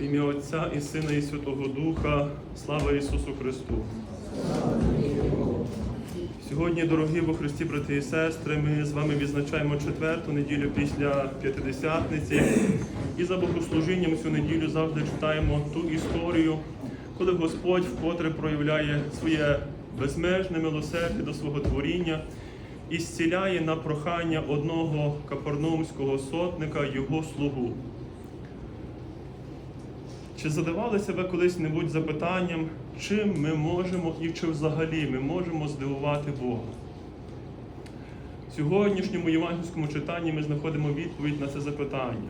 В ім'я Отця і Сина, і Святого Духа, слава Ісусу Христу. Сьогодні, дорогі во Христі, брати і сестри, ми з вами відзначаємо четверту неділю після П'ятидесятниці. І за богослужінням цю неділю завжди читаємо ту історію, коли Господь вкотре проявляє своє безмежне милосердя до свого творіння і зціляє на прохання одного капернаумського сотника його слугу. Чи задавалися ви колись-небудь запитанням, чим ми можемо і чи взагалі ми можемо здивувати Бога? В сьогоднішньому євангельському читанні ми знаходимо відповідь на це запитання.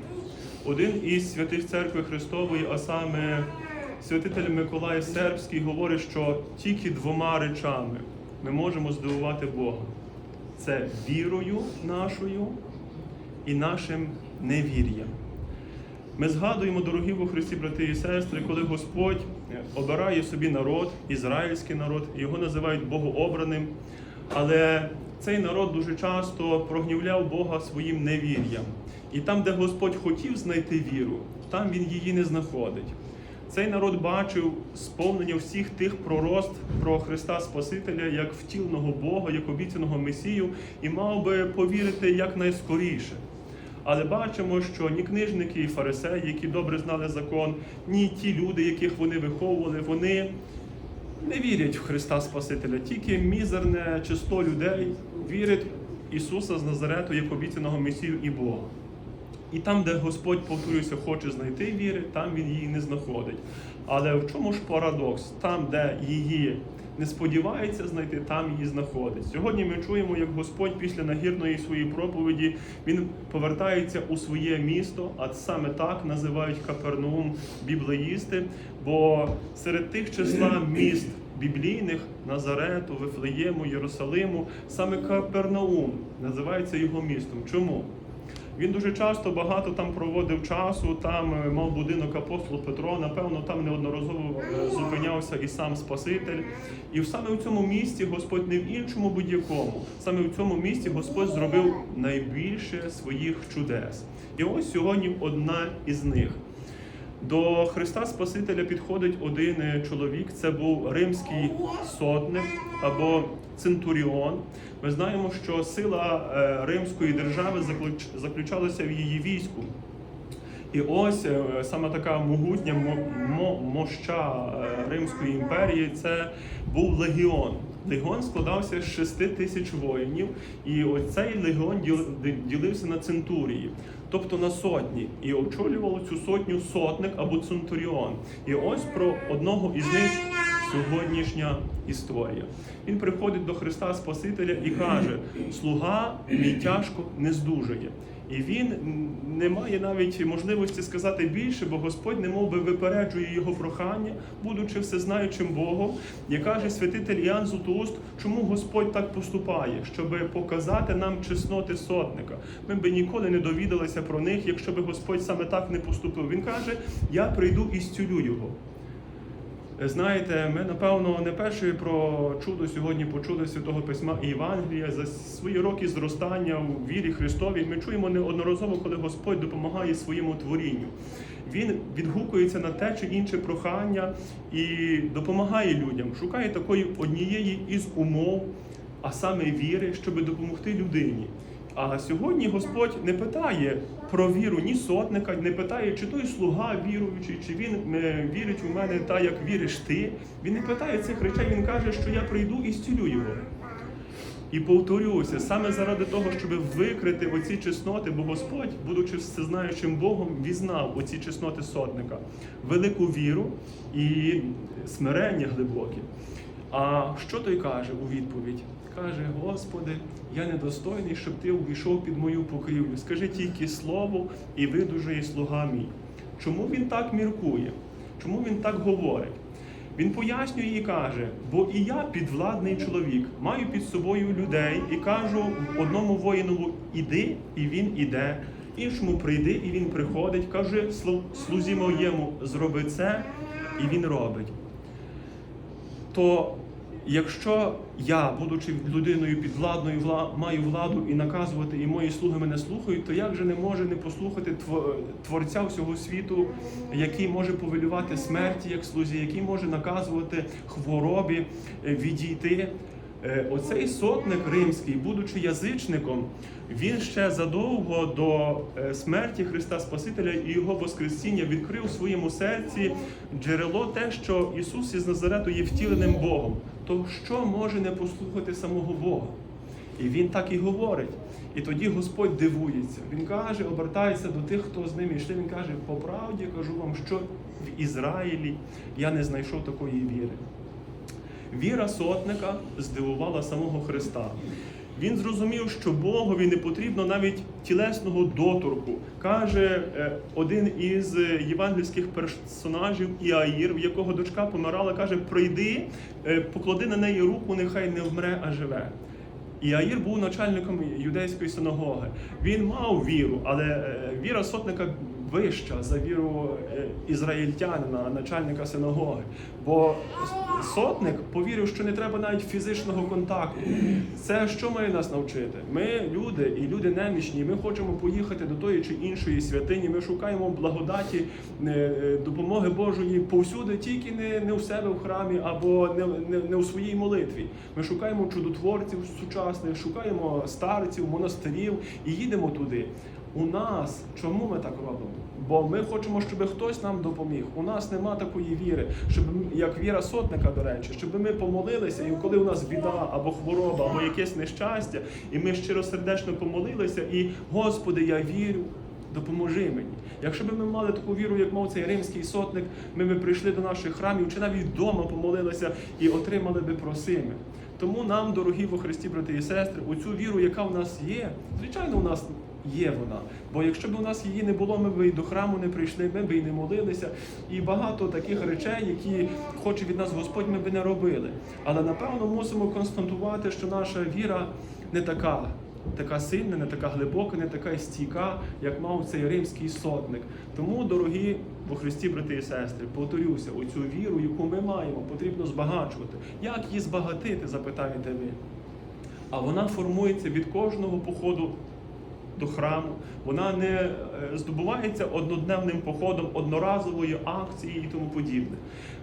Один із святих церкви Христової, а саме святитель Миколай Сербський, говорить, що тільки двома речами ми можемо здивувати Бога: це вірою нашою і нашим невір'ям. Ми згадуємо, дорогі во Христі, брати і сестри, коли Господь обирає собі народ, ізраїльський народ, його називають богообраним. Але цей народ дуже часто прогнівляв Бога своїм невір'ям. І там, де Господь хотів знайти віру, там він її не знаходить. Цей народ бачив сповнення всіх тих пророст про Христа Спасителя як втілного Бога, як обіцяного Месію, і мав би повірити якнайскоріше. Але бачимо, що ні книжники і фарисеї, які добре знали закон, ні ті люди, яких вони виховували, вони не вірять в Христа Спасителя. Тільки мізерне число людей вірить Ісуса з Назарету як обіцяного Месію і Бога. І там, де Господь, повторюся, хоче знайти віри, там Він її не знаходить. Але в чому ж парадокс? Там, де її не сподівається знайти, там її знаходить. Сьогодні ми чуємо, як Господь після нагірної своєї проповіді він повертається у своє місто, а саме так називають Капернаум біблеїсти. Бо серед тих числа міст біблійних Назарету, Вифлеєму, Єрусалиму, саме Капернаум називається його містом. Чому? Він дуже часто багато там проводив часу, там е, мав будинок апостол Петро, напевно, там неодноразово е, зупинявся і сам Спаситель. І саме в цьому місці Господь не в іншому будь-якому, саме в цьому місці Господь зробив найбільше своїх чудес. І ось сьогодні одна із них. До Христа Спасителя підходить один е, чоловік, це був римський сотник або центуріон. Ми знаємо, що сила е, римської держави заключалася в її війську. І ось е, саме така могутня мо- мо- моща е, Римської імперії це був легіон. Легіон складався з 6 тисяч воїнів, і оцей легіон діл- ділився на центурії, тобто на сотні. І очолював цю сотню сотник або центуріон. І ось про одного із них сьогоднішня історія. Він приходить до Христа Спасителя і каже: Слуга мій тяжко не здужує. І він не має навіть можливості сказати більше, бо Господь немов би випереджує його прохання, будучи всезнаючим Богом, як каже святитель Іоанн Златоуст, чому Господь так поступає, щоб показати нам чесноти сотника. Ми би ніколи не довідалися про них, якщо би Господь саме так не поступив. Він каже: Я прийду і зцілю його. Знаєте, ми напевно не перші про чудо сьогодні почули Святого Письма і Євангелія за свої роки зростання у вірі Христовій. Ми чуємо неодноразово, коли Господь допомагає своєму творінню. Він відгукується на те чи інше прохання і допомагає людям, шукає такої однієї із умов, а саме віри, щоб допомогти людині. А сьогодні Господь не питає про віру ні сотника, не питає, чи той слуга віруючий, чи він е, вірить у мене так, як віриш ти. Він не питає цих речей, він каже, що я прийду і зцілю його. І повторюся, саме заради того, щоб викрити оці чесноти, бо Господь, будучи всезнаючим Богом, візнав оці чесноти сотника, велику віру і смирення глибоке. А що той каже у відповідь? Каже: Господи, я недостойний, щоб ти увійшов під мою покрівлю. Скажи тільки слово, і видужає слуга мій. Чому він так міркує? Чому він так говорить? Він пояснює і каже: бо і я підвладний чоловік, маю під собою людей і кажу одному воїнову іди, і він іде, іншому прийди, і він приходить. Каже слузі моєму, зроби це, і він робить. То якщо я, будучи людиною підвладною, вла- маю владу і наказувати, і мої слуги мене слухають, то як же не може не послухати тво- Творця всього світу, який може повелювати смерті як слузі, який може наказувати хворобі відійти? Е, Оцей сотник римський, будучи язичником, він ще задовго до е, смерті Христа Спасителя і Його Воскресіння відкрив у своєму серці джерело те, що Ісус із Назарету є втіленим Богом. То що може не послухати самого Бога? І він так і говорить. І тоді Господь дивується. Він каже, обертається до тих, хто з ним йшли. Він каже: по правді кажу вам, що в Ізраїлі я не знайшов такої віри. Віра сотника здивувала самого Христа. Він зрозумів, що Богові не потрібно навіть тілесного доторку. Каже е, один із євангельських персонажів Іаїр, в якого дочка помирала, каже: прийди, е, поклади на неї руку, нехай не вмре, а живе. Іаїр був начальником юдейської синагоги. Він мав віру, але е, віра сотника вища за віру е, ізраїльтянина, начальника синагоги. Бо сотник повірив, що не треба навіть фізичного контакту. Це що має нас навчити? Ми люди і люди немічні. Ми хочемо поїхати до тої чи іншої святині. Ми шукаємо благодаті е, е, допомоги Божої повсюди, тільки не, не у себе в храмі або не, не, не у своїй молитві. Ми шукаємо чудотворців сучасних, шукаємо старців, монастирів і їдемо туди. У нас чому ми так робимо? Бо ми хочемо, щоб хтось нам допоміг. У нас нема такої віри, щоб як віра сотника, до речі, щоб ми помолилися, і коли у нас біда або хвороба, або якесь нещастя, і ми щиросердечно помолилися, і Господи, я вірю. Допоможи мені. Якщо б ми мали таку віру, як мав цей римський сотник, ми б прийшли до наших храмів чи навіть вдома помолилися і отримали би просими. Тому нам, дорогі во Христі, брати і сестри, оцю віру, яка в нас є, звичайно, у нас є вона. Бо якщо б у нас її не було, ми б і до храму не прийшли, ми б і не молилися. І багато таких речей, які хоче від нас Господь, ми б не робили. Але напевно мусимо констатувати, що наша віра не така. Така сильна, не така глибока, не така стійка, як мав цей римський сотник. Тому, дорогі во Христі, брати і сестри, повторюся, оцю віру, яку ми маємо, потрібно збагачувати. Як її збагатити, запитаєте ви? А вона формується від кожного походу до храму. Вона не е, здобувається однодневним походом, одноразовою акцією і тому подібне.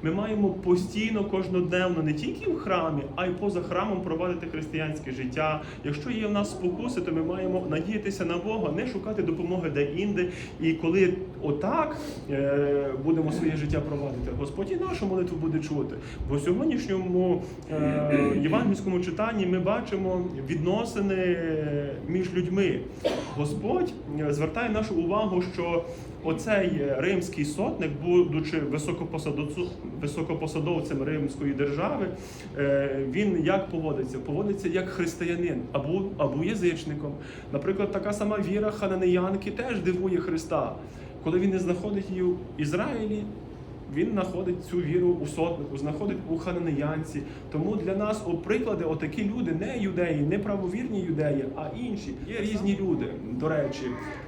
Ми маємо постійно, кожнодневно, не тільки в храмі, а й поза храмом проводити християнське життя. Якщо є в нас спокуси, то ми маємо надіятися на Бога, не шукати допомоги де-інде. І коли отак е, будемо своє життя проводити, Господь і нашу молитву буде чути. Бо в сьогоднішньому е, євангельському читанні ми бачимо відносини між людьми. Господь е, звертає нашу увагу, що оцей е, римський сотник, будучи високопосадовцем, римської держави, е, він як поводиться? Поводиться як християнин або, або язичником. Наприклад, така сама віра хананеянки теж дивує Христа. Коли він не знаходить її в Ізраїлі, він знаходить цю віру у сотнику, знаходить у хананеянці. Тому для нас о, приклади, отакі люди, не юдеї, не правовірні юдеї, а інші. Є різні люди. До речі,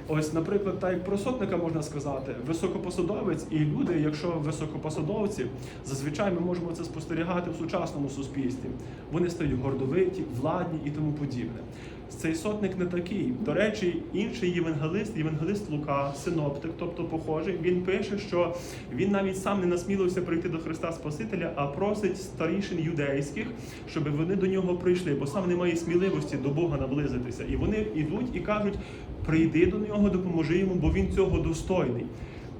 ось, наприклад, так як про сотника можна сказати, високопосадовець і люди, якщо високопосадовці, зазвичай ми можемо це спостерігати в сучасному суспільстві. Вони стають гордовиті, владні і тому подібне. Цей сотник не такий. До речі, інший євангелист, євангелист Лука, синоптик, тобто похожий, він пише, що він навіть сам не насмілився прийти до Христа Спасителя, а просить старішин юдейських, щоб вони до нього прийшли, бо сам не має сміливості до Бога наблизитися. І вони йдуть і кажуть: прийди до нього, допоможи йому, бо він цього достойний.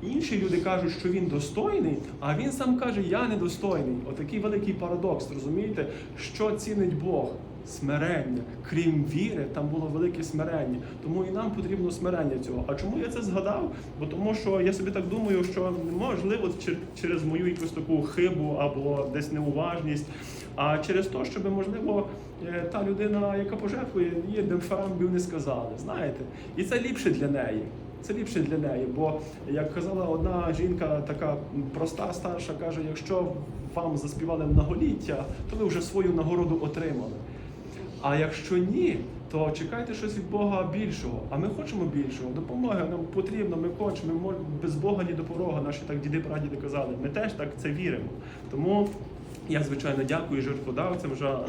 Інші люди кажуть, що він достойний, а він сам каже, я недостойний. Отакий великий парадокс, розумієте, що цінить Бог? Смирення. Крім віри, там було велике смирення. Тому і нам потрібно смирення цього. А чому я це згадав? Бо тому, що я собі так думаю, що можливо через мою якусь таку хибу або десь неуважність, а через те, щоб можливо е, та людина, яка пожертвує, її демфарамбів не сказали. Знаєте, і це ліпше для неї. Це ліпше для неї, бо як казала одна жінка, така проста старша, каже: якщо вам заспівали многоліття, то ви вже свою нагороду отримали. А якщо ні, то чекайте щось від Бога більшого. А ми хочемо більшого. Допомоги нам потрібно, ми хочемо, ми без Бога ні до порога. Наші так діди прадіди казали. Ми теж так це віримо. Тому Я, звичайно, дякую жертводавцям за,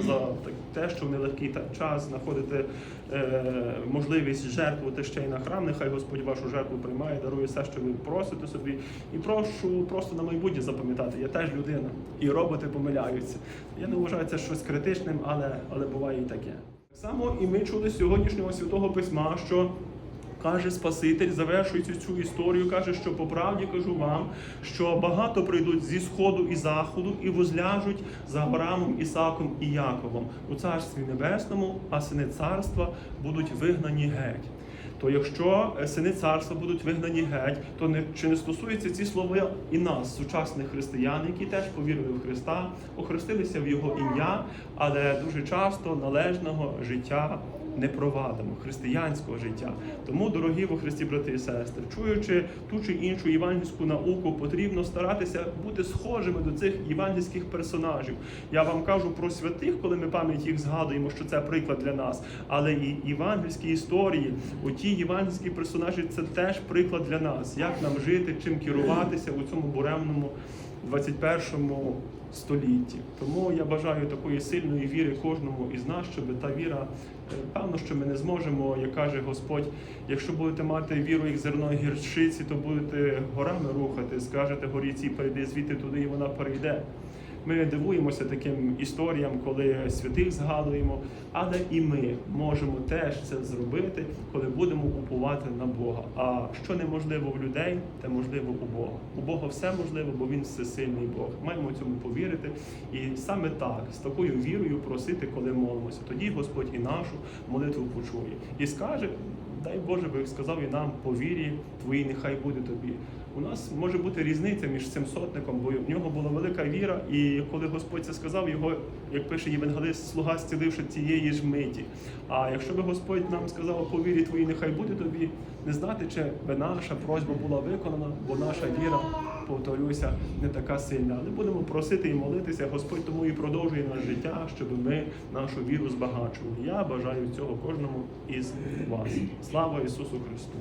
те, що в нелегкий час знаходите е, можливість жертвувати ще й на храм. Нехай Господь вашу жертву приймає, дарує все, що ви просите собі. І прошу просто на майбутнє запам'ятати, я теж людина, і роботи помиляються. Я не вважаю це щось критичним, але, але буває і таке. Так само і ми чули сьогоднішнього святого письма, що Каже Спаситель, завершуючи цю історію, каже, що по правді кажу вам, що багато прийдуть зі сходу і заходу і возляжуть за Авраамом, Ісаком і Яковом у царстві небесному, а сини царства будуть вигнані геть. То якщо е, сини царства будуть вигнані геть, то не чи не стосується ці слова і нас, сучасних християн, які теж повірили в Христа, охрестилися в Його ім'я, але дуже часто належного життя не провадимо, християнського життя. Тому, дорогі во Христі, брати і сестри, чуючи ту чи іншу євангельську науку, потрібно старатися бути схожими до цих євангельських персонажів. Я вам кажу про святих, коли ми пам'ять їх згадуємо, що це приклад для нас. Але і євангельські історії, оті євангельські персонажі це теж приклад для нас, як нам жити, чим керуватися у цьому буремному 21 столітті. Тому я бажаю такої сильної віри кожному із нас, щоб та віра, е, певно, що ми не зможемо, як каже Господь, якщо будете мати віру як зерно гірчиці, то будете горами рухати, скажете горіці, перейди звідти туди, і вона перейде. Ми дивуємося таким історіям, коли святих згадуємо, але і ми можемо теж це зробити, коли будемо уповати на Бога. А що неможливо в людей, те можливо у Бога. У Бога все можливо, бо Він всесильний Бог. Маємо цьому повірити. І саме так, з такою вірою просити, коли молимося. Тоді Господь і нашу молитву почує і скаже. Дай Боже, би сказав і нам по вірі твоїй, нехай буде тобі. У нас може бути різниця між цим сотником, бо в нього була велика віра, і коли Господь це сказав, його, як пише Євангелист, слуга зціливши цієї ж миті. А якщо би Господь нам сказав по вірі твоїй, нехай буде тобі, не знати, чи би наша просьба була виконана, бо наша віра, повторюся, не така сильна. Але будемо просити і молитися. Господь тому і продовжує наше життя, щоб ми нашу віру збагачували. Я бажаю цього кожному із вас. Слава Ісусу Христу!